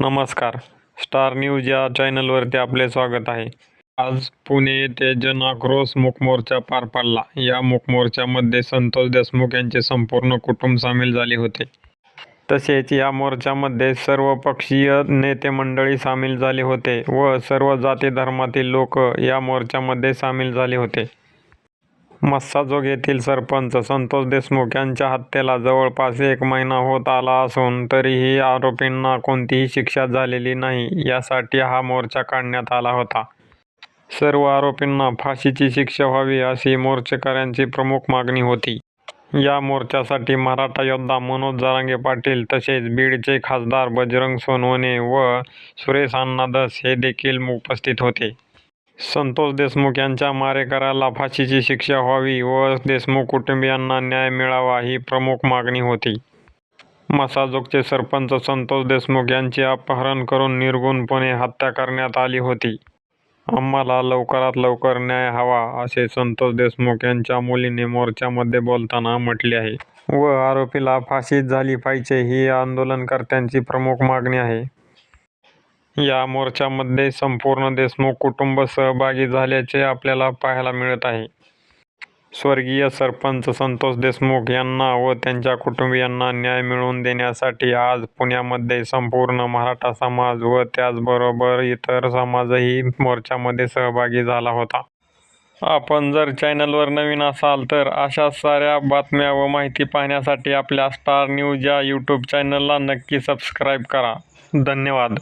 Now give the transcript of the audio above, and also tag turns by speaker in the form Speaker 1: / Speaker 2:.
Speaker 1: नमस्कार. Star news या चॅनलवरती आपले स्वागत आहे. आज पुणे येथे जन आक्रोश मूक मोर्चा पार पडला. या मूक मोर्चामध्ये संतोष देशमुख यांचे संपूर्ण कुटुंब सामील झाले होते. तसेच या मोर्चामध्ये सर्व पक्षीय नेते मंडळी सामील झाले होते व सर्व जाती धर्मातील लोक या मोर्चामध्ये सामील झाले होते. मस्साजोग येथील सरपंच संतोष देशमुख यांच्या हत्येला जवळपास एक महिना होत आला असून तरीही आरोपींना कोणतीही शिक्षा झालेली नाही यासाठी हा मोर्चा काढण्यात आला होता. सर्व आरोपींना फाशीची शिक्षा व्हावी अशी मोर्चेकऱ्यांची प्रमुख मागणी होती. या मोर्चासाठी मराठा योद्धा मनोज जारांगे पाटील तसेच बीडचे खासदार बजरंग सोनवणे व सुरेश अण्णा हे देखील उपस्थित होते. संतोष देशमुख यांच्या मारेकऱ्याला फाशीची शिक्षा व्हावी व देशमुख कुटुंबियांना न्याय मिळावा ही प्रमुख मागणी होती. मसाजोगचे सरपंच संतोष देशमुख यांचे अपहरण करून निर्गुणपणे हत्या करण्यात आली होती. आम्हाला लवकरात लवकर न्याय हवा असे संतोष देशमुख यांच्या मुलीने मोर्चामध्ये बोलताना म्हटले आहे. व आरोपीला फाशीच झाली पाहिजे ही आंदोलनकर्त्यांची प्रमुख मागणी आहे. या मोर्चामध्ये संपूर्ण देशमुख कुटुंब सहभागी झाल्याचे आपल्याला पाहायला मिळत आहे. स्वर्गीय सरपंच संतोष देशमुख यांना व त्यांच्या कुटुंबियांना न्याय मिळवून देण्यासाठी आज पुण्यामध्ये संपूर्ण मराठा समाज व त्याचबरोबर इतर समाजही मोर्चामध्ये सहभागी झाला होता. आपण जर चॅनलवर नवीन असाल तर अशा साऱ्या बातम्या व माहिती पाहण्यासाठी आपल्या स्टार न्यूज या यूट्यूब चॅनलला नक्की सबस्क्राईब करा. धन्यवाद.